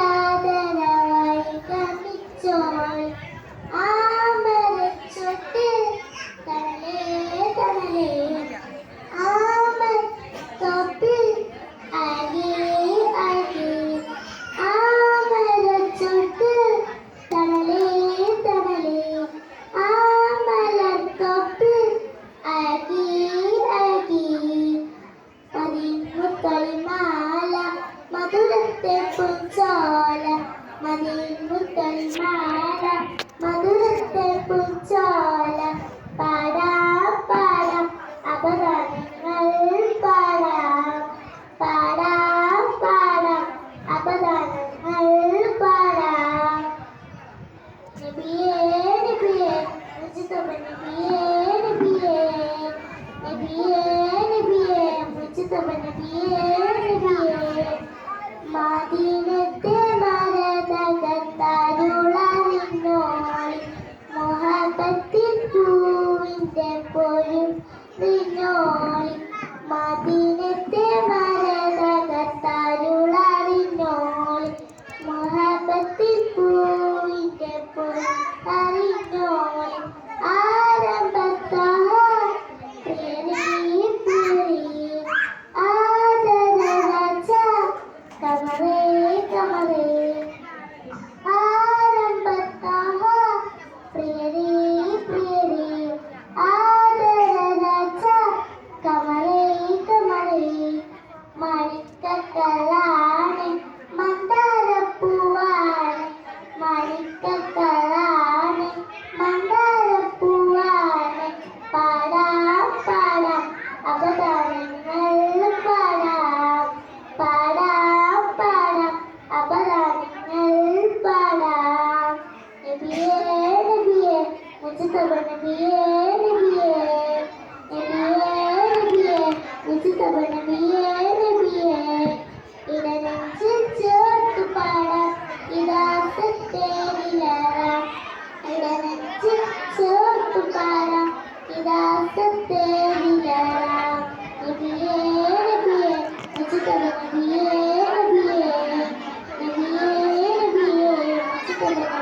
തികവുള്ളൊരാധനമായി കമിച്ചോൾ ആ Mani mutal mala, നിന്നോളി മദീനത്തെ മരകത്താരുളറിഞ്ഞോളി മഹബത്തിൽ പൂവിന്റെ പുറത്തറിഞ്ഞോളി ആരംഭത്താ കമറേ കമറേ. con